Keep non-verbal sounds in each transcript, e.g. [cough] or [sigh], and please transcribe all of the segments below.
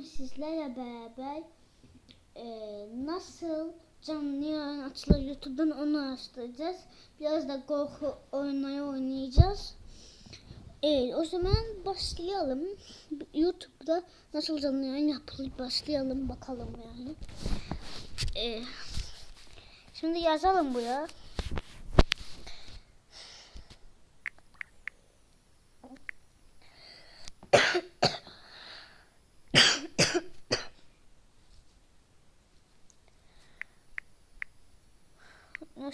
Sizlerle beraber e, nasıl canlı yayın açılır YouTube'dan onu araştıracağız. Biraz da korku oyunları oynayacağız. Evet o zaman başlayalım. YouTube'da nasıl canlı yayın yapılır başlayalım bakalım yani. E, şimdi yazalım buraya.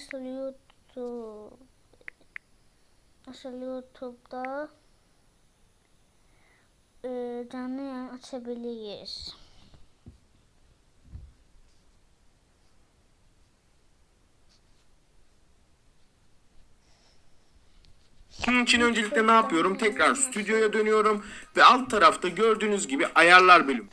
Nasıl YouTube Nasıl YouTube'da e, canlı yayın açabiliriz. Bunun için öncelikle ne yapıyorum? Tekrar stüdyoya dönüyorum ve alt tarafta gördüğünüz gibi ayarlar bölümü.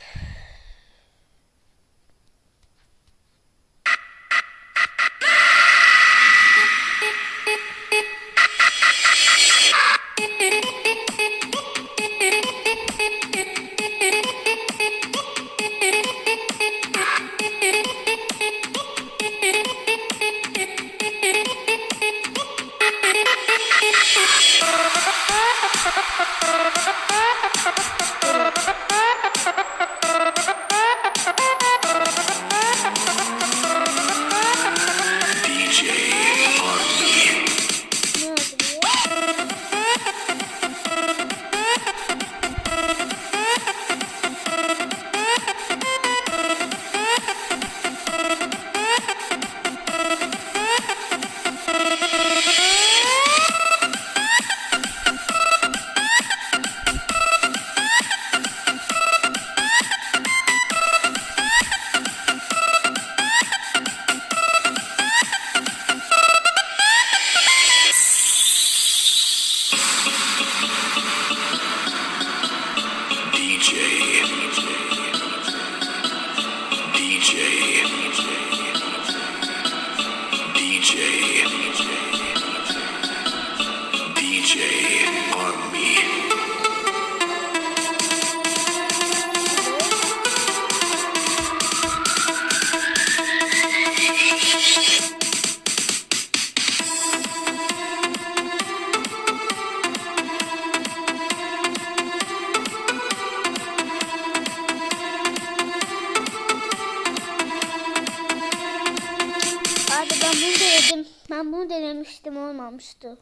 Ben bunu denedim. Ben bunu denemiştim olmamıştı.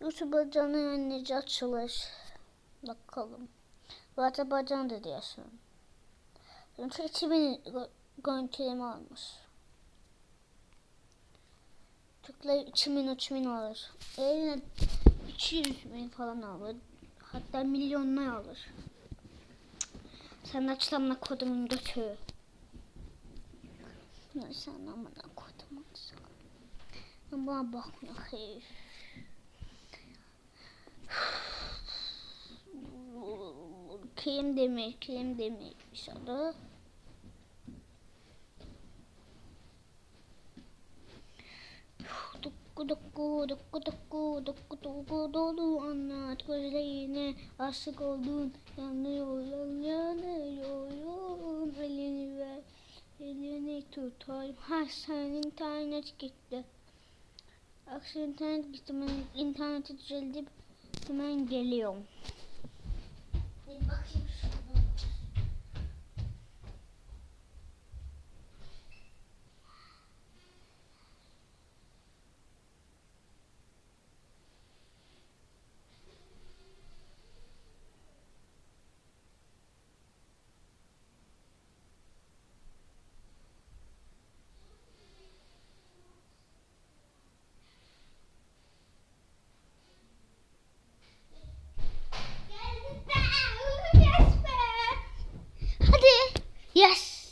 YouTube'a canlı yayınlayıcı açılır. Bakalım. Bu Azerbaycan da diyorsun. Çünkü 2000 gö- görüntüleme almış. Türkler 2000 3000 alır. Eline 200 bin falan alır. Hatta milyonlar alır. Sen de açlamla kodumun götü. Ya sen amına koydum artık. Ben buna herif. Kim demek, kim demekmiş adı. Dokku dokku dokku dokku dokku dolu anlat gözlerine aşık oldun yanıyorum yanıyorum elini ver elini tutayım ha senin internet gitti Akşam internet gitti ben interneti düzeltip hemen geliyorum. Bir bakayım şuna. Hadi. Yes.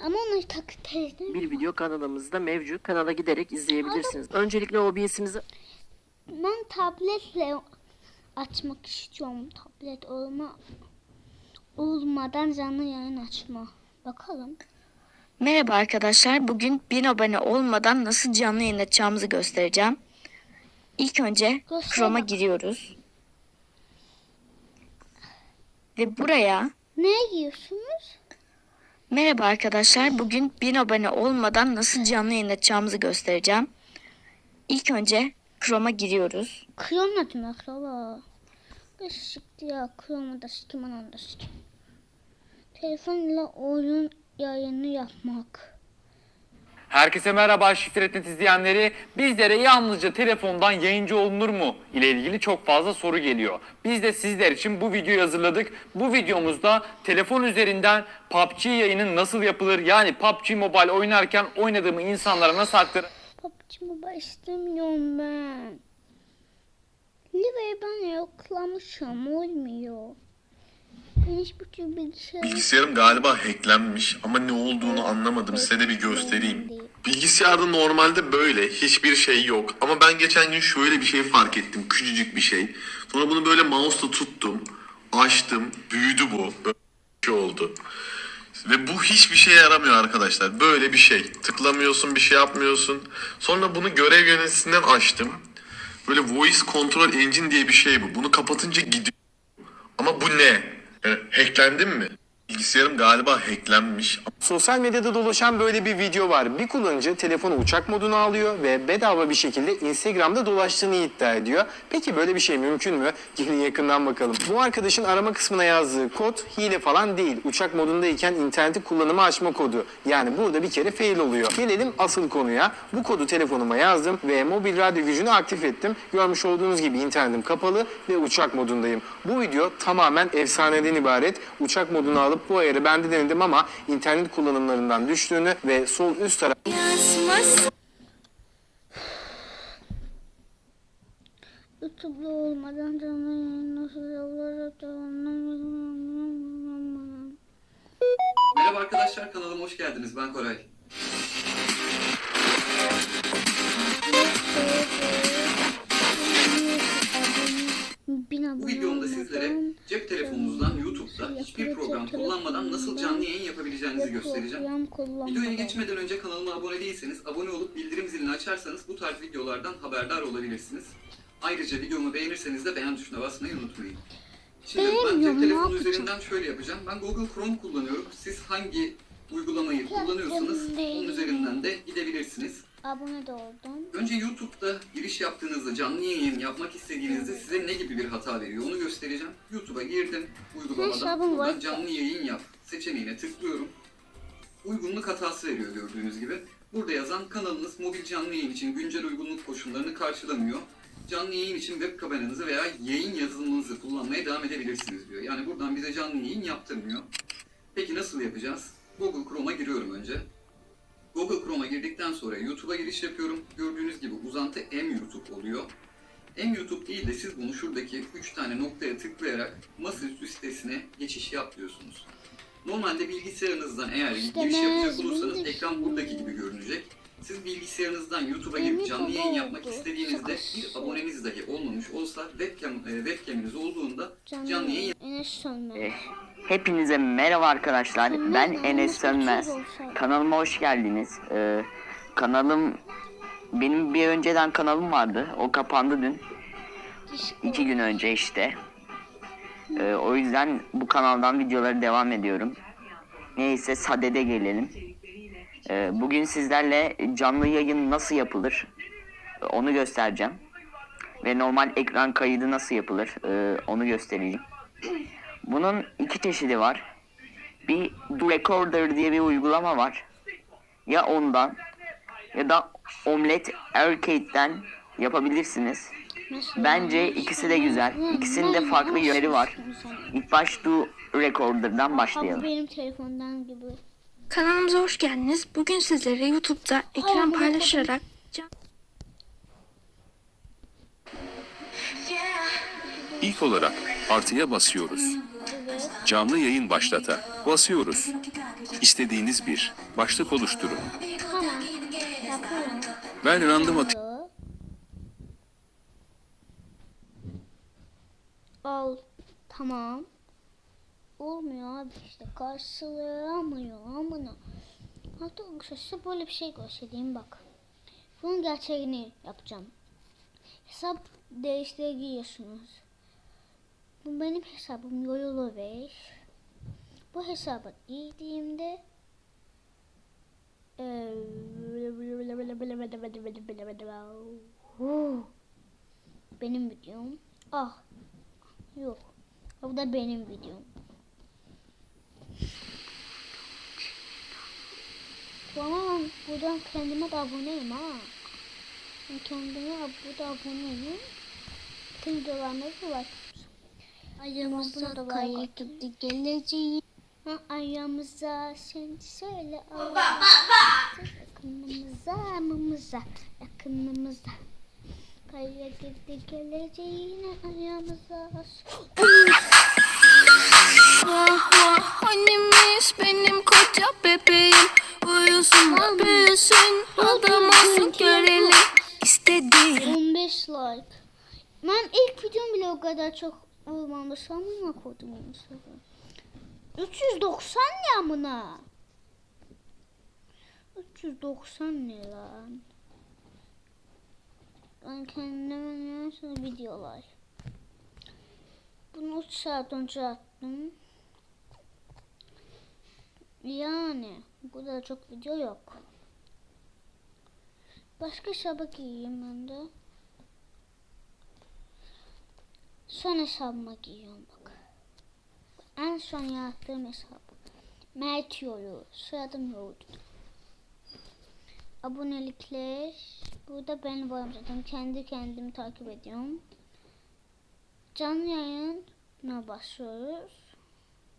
Ama onu taklit edin. Bir video kanalımızda mevcut. Kanala giderek izleyebilirsiniz. Öncelikle OBS'imizi Ben tabletle açmak istiyorum. Tablet olma olmadan canlı yayın açma. Bakalım. Merhaba arkadaşlar. Bugün 1000 abone olmadan nasıl canlı yayın açacağımızı göstereceğim. İlk önce Chrome'a giriyoruz. Ve buraya Ne yiyorsunuz? Merhaba arkadaşlar bugün 1000 abone olmadan nasıl canlı yayın açacağımızı göstereceğim. İlk önce Chrome'a giriyoruz. Kıyom ne demek baba? Işık ya kıyomda sikim ananda sikim. Telefonla oyun yayını yapmak. Herkese merhaba Şifretnet izleyenleri. Bizlere yalnızca telefondan yayıncı olunur mu ile ilgili çok fazla soru geliyor. Biz de sizler için bu videoyu hazırladık. Bu videomuzda telefon üzerinden PUBG yayının nasıl yapılır yani PUBG Mobile oynarken oynadığımı insanlara nasıl aktarır PUBG Mobile istemiyorum ben. Live'yi ben yoklamışım olmuyor. Hiçbir bilgisayar... Bilgisayarım galiba hacklenmiş ama ne olduğunu anlamadım. Size de bir göstereyim. Bilgisayarda normalde böyle hiçbir şey yok. Ama ben geçen gün şöyle bir şey fark ettim. Küçücük bir şey. Sonra bunu böyle mouse'la tuttum. Açtım. Büyüdü bu. Böyle bir şey oldu. Ve bu hiçbir şeye yaramıyor arkadaşlar. Böyle bir şey. Tıklamıyorsun bir şey yapmıyorsun. Sonra bunu görev yöneticisinden açtım. Böyle voice control engine diye bir şey bu. Bunu kapatınca gidiyor. Ama bu ne? Yani hacklendim mi? Bilgisayarım galiba hacklenmiş. Sosyal medyada dolaşan böyle bir video var. Bir kullanıcı telefonu uçak moduna alıyor ve bedava bir şekilde Instagram'da dolaştığını iddia ediyor. Peki böyle bir şey mümkün mü? Gelin yakından bakalım. Bu arkadaşın arama kısmına yazdığı kod hile falan değil. Uçak modundayken interneti kullanımı açma kodu. Yani burada bir kere fail oluyor. Gelelim asıl konuya. Bu kodu telefonuma yazdım ve mobil radyo gücünü aktif ettim. Görmüş olduğunuz gibi internetim kapalı ve uçak modundayım. Bu video tamamen efsaneden ibaret. Uçak modunu alıp bu ayarı ben de denedim ama internet kullanımlarından düştüğünü ve sol üst taraf YouTube'da olmadan canlı yayın nasıl yapılır? Merhaba arkadaşlar kanalıma hoş geldiniz. Ben Koray. Bu videomda sizlere cep telefonunuzdan YouTube'da hiçbir program kullanmadan nasıl canlı yayın yapabileceğinizi göstereceğim. Videoya geçmeden önce kanalıma abone değilseniz abone olup bildirim zilini açarsanız bu tarz videolardan haberdar olabilirsiniz. Ayrıca videomu beğenirseniz de beğen tuşuna basmayı unutmayın. Şimdi ben cep telefonu üzerinden şöyle yapacağım. Ben Google Chrome kullanıyorum. Siz hangi uygulamayı kullanıyorsanız onun üzerinden de gidebilirsiniz. Abone de oldum. Önce YouTube'da giriş yaptığınızda canlı yayın yapmak istediğinizde size ne gibi bir hata veriyor onu göstereceğim. YouTube'a girdim uygulamadan buradan canlı yayın yap seçeneğine tıklıyorum. Uygunluk hatası veriyor gördüğünüz gibi. Burada yazan kanalınız mobil canlı yayın için güncel uygunluk koşullarını karşılamıyor. Canlı yayın için web kameranızı veya yayın yazılımınızı kullanmaya devam edebilirsiniz diyor. Yani buradan bize canlı yayın yaptırmıyor. Peki nasıl yapacağız? Google Chrome'a giriyorum önce. Google Chrome'a girdikten sonra YouTube'a giriş yapıyorum. Gördüğünüz gibi uzantı M YouTube oluyor. M YouTube değil de siz bunu şuradaki 3 tane noktaya tıklayarak masaüstü sitesine geçiş yap diyorsunuz. Normalde bilgisayarınızdan eğer giriş yapacak olursanız ekran buradaki gibi görünecek. Siz bilgisayarınızdan YouTube'a girip canlı yayın yapmak istediğinizde bir aboneniz dahi olmamış olsa webcam, e, webcaminiz olduğunda Canlı, canlı yayın Hepinize merhaba arkadaşlar. Ben? Enes Sönmez. Kanalıma hoş geldiniz. Ee, kanalım benim bir önceden kanalım vardı. O kapandı dün. iki gün önce işte. Ee, o yüzden bu kanaldan videoları devam ediyorum. Neyse sadede gelelim. Ee, bugün sizlerle canlı yayın nasıl yapılır onu göstereceğim. Ve normal ekran kaydı nasıl yapılır ee, onu göstereceğim. [clears throat] Bunun iki çeşidi var. Bir Recorder diye bir uygulama var. Ya ondan ya da Omlet Arcade'den yapabilirsiniz. Bence ikisi de güzel. İkisinin de farklı yönleri var. İlk baş Do Recorder'dan başlayalım. benim telefondan gibi. Kanalımıza hoş geldiniz. Bugün sizlere YouTube'da ekran paylaşarak İlk olarak artıya basıyoruz. Canlı yayın başlata basıyoruz. İstediğiniz bir başlık oluşturun. Ben random at Al. Tamam. Olmuyor abi işte karşılayamıyor amına. Hatta size böyle bir şey göstereyim bak. Bunun gerçeğini yapacağım. Hesap değiştiriyorsunuz. Bu benim hesabım Yoyolu Bey. Bu hesaba girdiğimde eee, benim videom. Ah yok. Bu da benim videom. Tamam buradan kendime de aboneyim ha. Ben kendime burada aboneyim. Videolarıma da var. Ayağımıza gitti geleceği. Ha, ayağımıza sen söyle. Yakınımıza, amımıza, yakınımıza. Kaya gitti geleceğine ayağımıza. Vah vah annemiz benim koca bebeğim. Uyusun büyüsün adam olsun görelim. İstediğim 15 like. Ben ilk videom bile o kadar çok olmamış. Amına koydum onu sonra. 390 ne amına? 390 ne lan? Ben kendime nasıl videolar. Bunu 3 saat önce attım. Yani bu kadar çok video yok. Başka şabak giyeyim ben de. Son hesabıma giyiyorum bak. En son yaptığım hesap. Mert Yolu. Soyadım Yoğurdu. Abonelikler. Burada ben varım zaten. Kendi kendimi takip ediyorum. Canlı yayına başlıyoruz.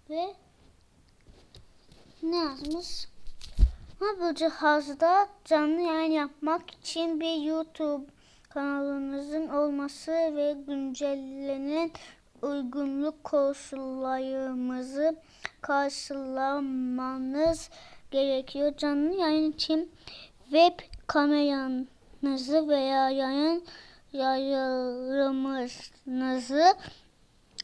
Ve ne yazmış? Ha bu cihazda canlı yayın yapmak için bir YouTube kanalınızın olması ve güncellenen uygunluk koşullarımızı karşılamanız gerekiyor. Canlı yayın için web kameranızı veya yayın yayarımınızı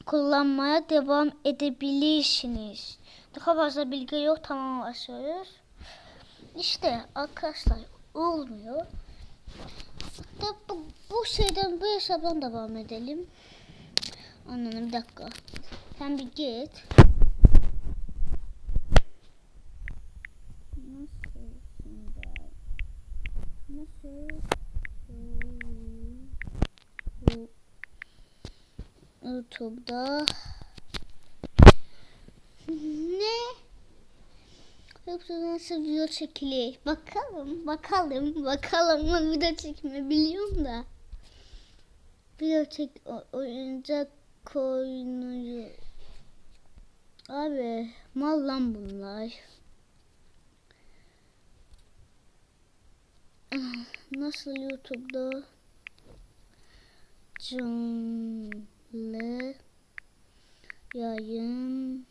kullanmaya devam edebilirsiniz. Daha fazla bilgi yok. Tamam başlıyoruz. İşte arkadaşlar olmuyor. Da bu, bu şeyden bu hesaptan devam edelim. Anladım bir dakika. Sen bir git. Nasıl şimdi? Nasıl? YouTube'da ne? Yoksa nasıl video çekilir? Bakalım, bakalım, bakalım. Ben video çekme biliyorum da. Video çek, oyuncak oynuyor. Abi, mal lan bunlar. Ah, Nasıl YouTube'da canlı yayın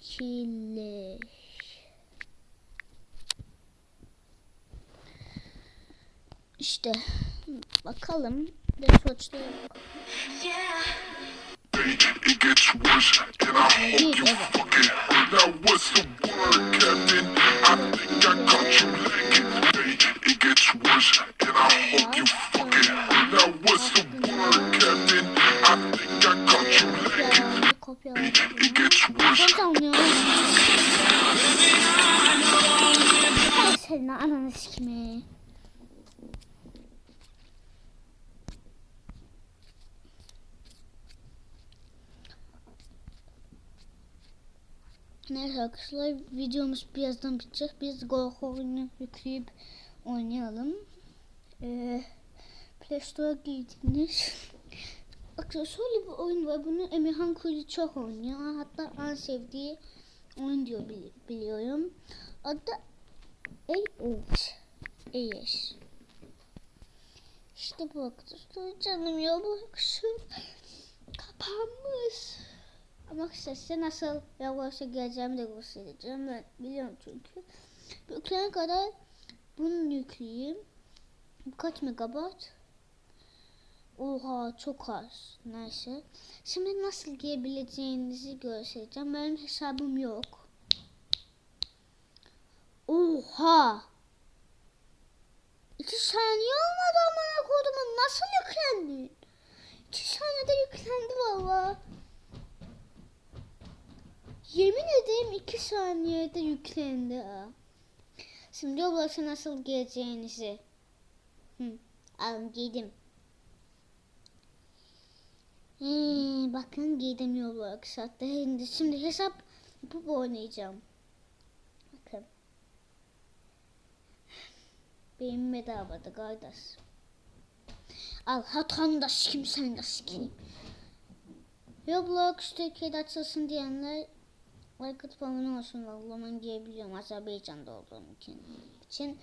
çekilir. İşte bakalım de sonuçları It gets lacking. kopyaladım. It gets worse. Hocam ya. Ay senin ananı sikme. Neyse arkadaşlar videomuz birazdan bitecek. Biz Go oyunu yükleyip oynayalım. Ee, Play Store'a girdiniz. Şöyle bir oyun var. Bunu Emirhan Kuli çok oynuyor. Hatta en sevdiği oyun diyor bili- biliyorum. Adı AS. AS. İşte bu arkadaşlar. Canım ya bu şu kapanmış. Ama size nasıl yavaşça geleceğimi de göstereceğim. Ben biliyorum çünkü. Yükleyene kadar bunu yükleyeyim. Kaç megabayt? Oha çok az. Neyse. Şimdi nasıl giyebileceğinizi göstereceğim. Benim hesabım yok. Oha. İki saniye olmadı amına kodumun nasıl yüklendin? İki saniyede yüklendi valla. Yemin ederim iki saniyede yüklendi. Şimdi Roblox'a nasıl gireceğinizi. Hı, alın giydim. Hmm, bakın giydim Roblox. Hatta şimdi, hesap yapıp oynayacağım. Bakın. Benim bedavadı kardeş. Al hatanı da sikeyim sen de sikeyim. Roblox Türkiye'de açılsın diyenler like atıp abone olsun. Allah'ım diyebiliyorum Azerbaycan'da olduğum için.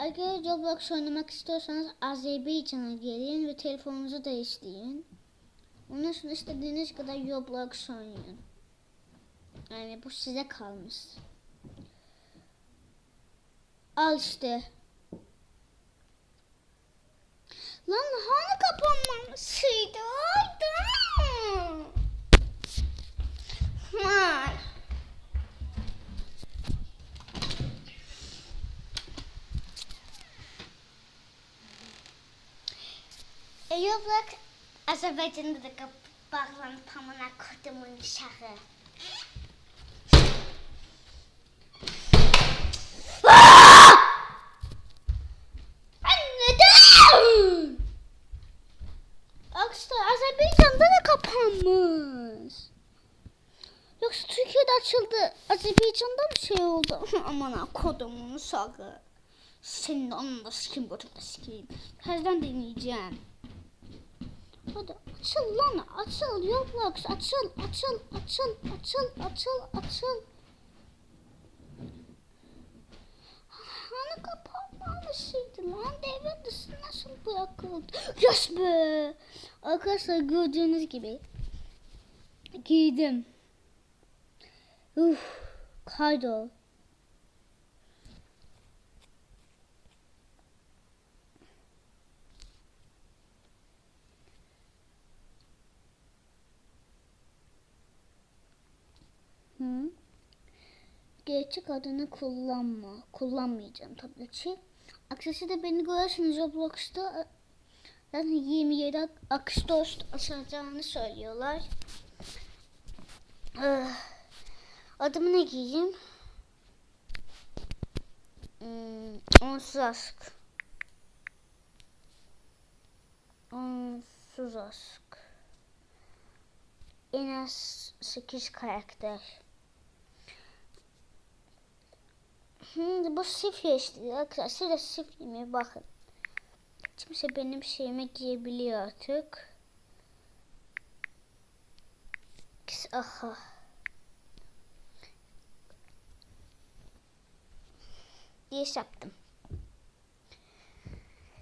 Eğer Roblox oynamak istiyorsanız Azerbaycan'a gelin ve telefonunuzu değiştirin. Ondan sonra istediğiniz kadar Roblox oynayın. Yani bu size kalmış. Al işte. Lan hani kapanmamışydı? Haydi. Vay. E yok Azerbaycan'da da kapı bağlanıp amına kodumun? Aksine Azerbaycan'da da kapanmış. Yoksa Türkiye'de açıldı. Azerbaycan'da mı şey oldu? [laughs] Aman ha kodumun uşağı. Senin de onun da sikeyim, de sikeyim. Herden deneyeceğim. Hadi açıl lan açıl Roblox açıl açıl açıl açıl açıl açıl. Hani kapanmamışydı lan devre dışı nasıl bırakıldı? Yes be! Arkadaşlar gördüğünüz gibi giydim. Uf, kaydol. Hı. Gerçek adını kullanma. Kullanmayacağım tabii ki. Aksesi de beni görürsünüz Roblox'ta. Zaten 27 Ağustos açılacağını söylüyorlar. Ah, Adımı ne giyeyim? Hmm, onsuz aşk. Onsuz aşk. En az 8 karakter. Şimdi bu sifya işte arkadaşlar da sifyeme bakın. Kimse benim şeyime giyebiliyor artık. Aha. Giriş yaptım.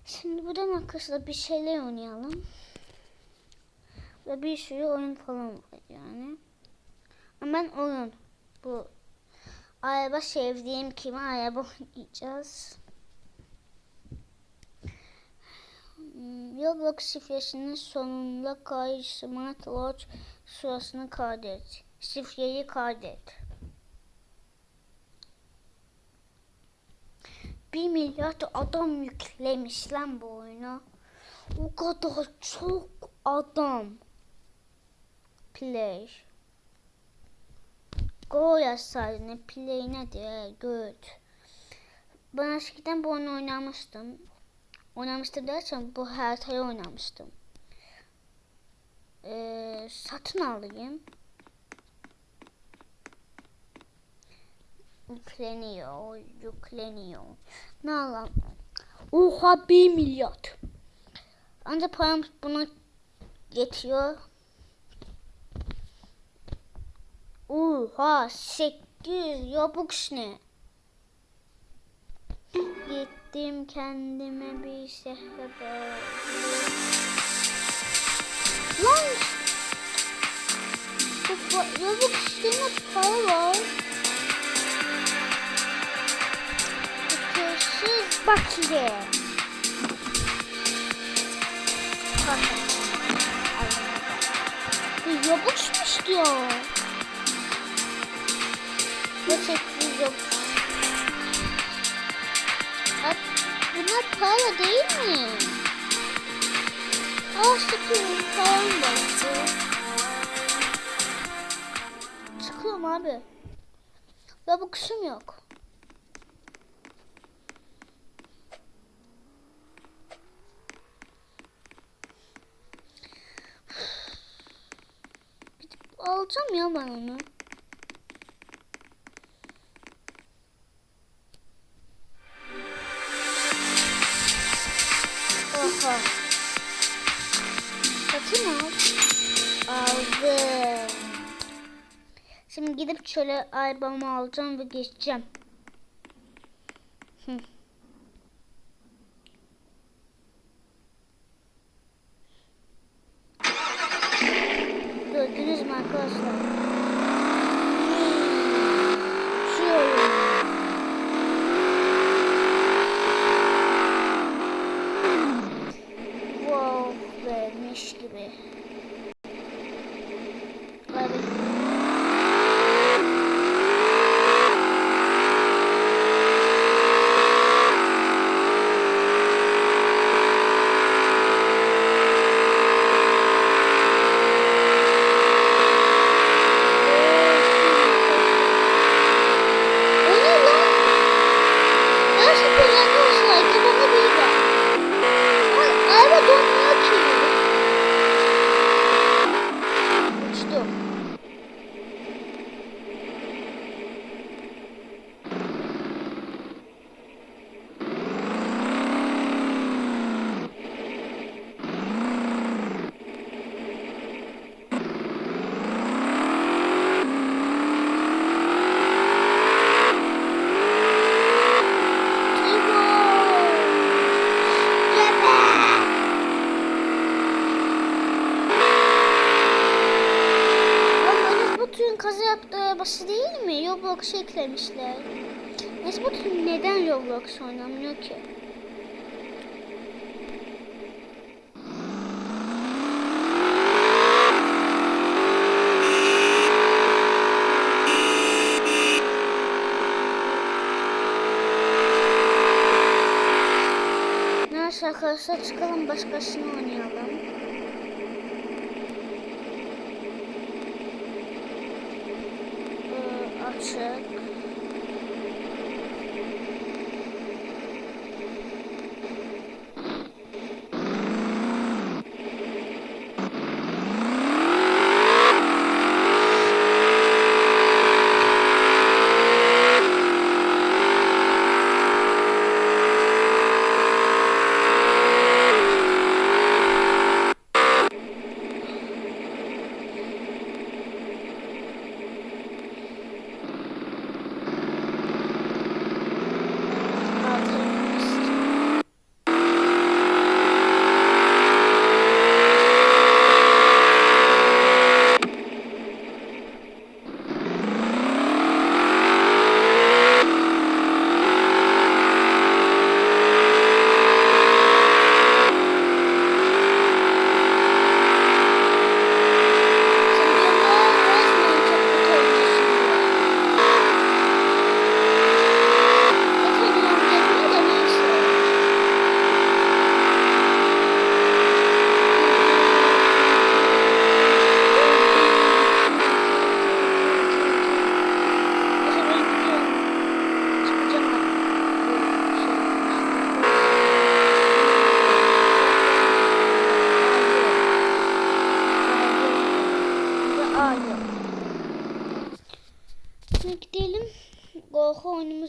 Şimdi buradan arkadaşlar bir şeyler oynayalım. Ve bir sürü oyun falan var yani. Ama ben oyun. Bu araba sevdiğim kimi araba oynayacağız. Hmm, Roblox şifresinin sonunda kay Smart Watch sırasını kaydet. Şifreyi kaydet. 1 milyar adam yüklemiş lan bu oyuna. O kadar çok adam. Play. Go yazsaydın. Play nedir? Good. Ben eskiden bu oyunu oynamıştım. Oynamıştım derken bu haritayı oynamıştım. Ee, satın alayım. Yükleniyor, yükleniyor. Ne alalım? Oha 1 milyar. Ancak param buna yetiyor. Oha 800 Robux ne? Gittim kendime bir şehre böyle. Lan! Robux üstüne para var. Ötesiz bakire. Bakın. Bir Robux mu Ve 800 Robux. At. Bunlar para değil mi? Ah sıkıyorum param baktı. Çıkıyorum abi. Ya bu kışım yok. Alacağım ya ben onu. Şöyle arabamı alacağım ve geçeceğim. Hı. Gördünüz mü arkadaşlar? Uçuyorum. Wow vermiş gibi. Abi. O ne lan? Ben sıfır arkadaşlar kafamda büyü var. Ay, araba donmuyor ki. Uçtum. Kaza yaptığı arabası değil mi? Roblox'a eklemişler. Enes Batur neden Roblox oynamıyor ki? Neyse arkadaşlar çıkalım başkasını oynayalım.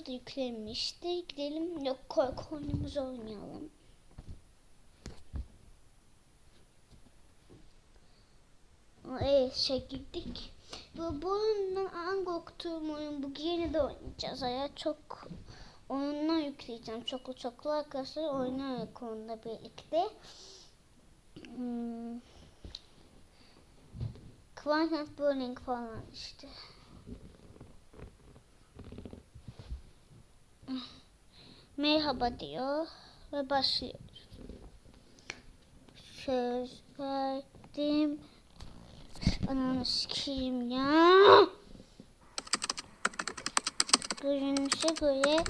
Da. Gidelim yok korku oyunumuzu oynayalım. Evet şey girdik. Bu, bu oyundan en korktuğum oyun bu yeni de oynayacağız. Ya çok oyundan yükleyeceğim. Çoklu çoklu arkadaşlar oynayarak onunla birlikte. Hmm. Quantum Burning falan işte. Merhaba diyor ve başlıyoruz. Söz verdim. Ananı sikeyim ya. Görünüşe göre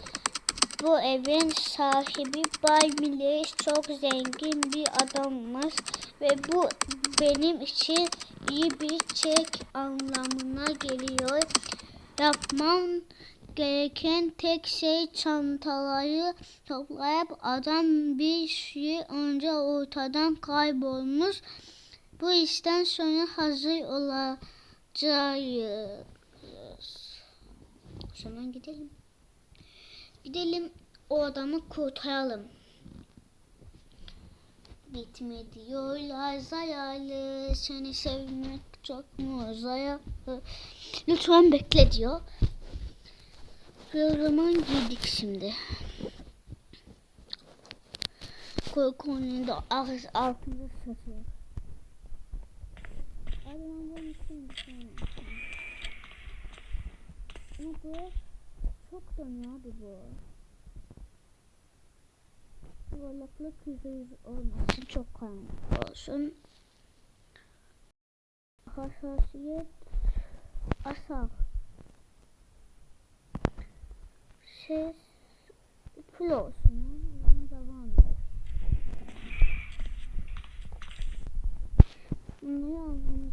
bu evin sahibi Bay Millet çok zengin bir adammış ve bu benim için iyi bir çek anlamına geliyor. Yapmam gereken tek şey çantaları toplayıp adam bir şey önce ortadan kaybolmuş. Bu işten sonra hazır olacağız. O zaman gidelim. Gidelim o adamı kurtaralım. Bitme diyorlar zararlı. Seni sevmek çok mu zararlı. Lütfen bekle diyor. Ve zaman girdik şimdi. Korku oyununda ağız altında satıyor. Şey yapmış. Ama bu çok dönüyor abi bu. Yuvarlaklı kızı olmasın çok karanlık olsun. Hassasiyet asal. Ses full olsun. Devam et. Bunları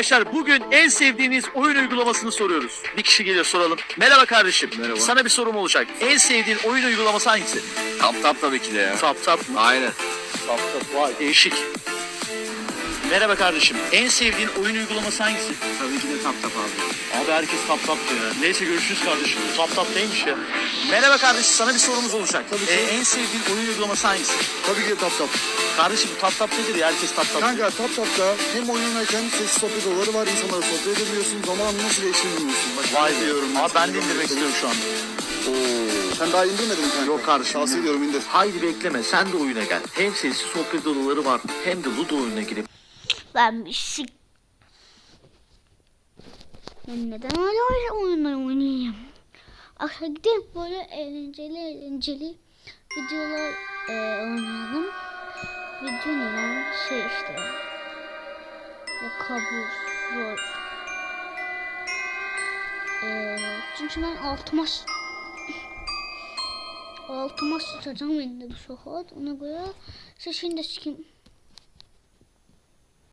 arkadaşlar. Bugün en sevdiğiniz oyun uygulamasını soruyoruz. Bir kişi geliyor soralım. Merhaba kardeşim. Merhaba. Sana bir sorum olacak. En sevdiğin oyun uygulaması hangisi? Tap tap tabii ki de ya. Tap tap mı? Aynen. Tap tap. Vay değişik. Merhaba kardeşim. En sevdiğin oyun uygulaması hangisi? Tabii ki de tap tap abi. Abi herkes tap tap diyor. Neyse görüşürüz kardeşim. Tap tap neymiş ya? Merhaba kardeşim sana bir sorumuz olacak. Tabii Ee, en sevdiğin oyun uygulaması hangisi? Tabii ki de tap tap. Kardeşim tap tap nedir ya? Herkes tap tap. Kanka tap tapta hem oyun oynarken sessiz sohbet odaları var. insanlara sohbet edebiliyorsun. Zamanı nasıl. Bak, Vay diyorum Abi ben de indirmek istiyorum şu anda. Sen daha indirmedin mi kanka? Yok kardeşim. Tavsiye ediyorum indir. Haydi bekleme sen de oyuna gel. Hem sessiz sohbet odaları var hem de Ludo oyununa girip Şey... Ben neden öyle oyunlar oynayayım? Akşam gidip böyle eğlenceli eğlenceli videolar e, oynayalım. Video ne lan? Şey işte. Ya kabus, zor. E, çünkü ben altıma [laughs] altıma sıçacağım elinde bu sefer. Ona göre seçin de sikeyim.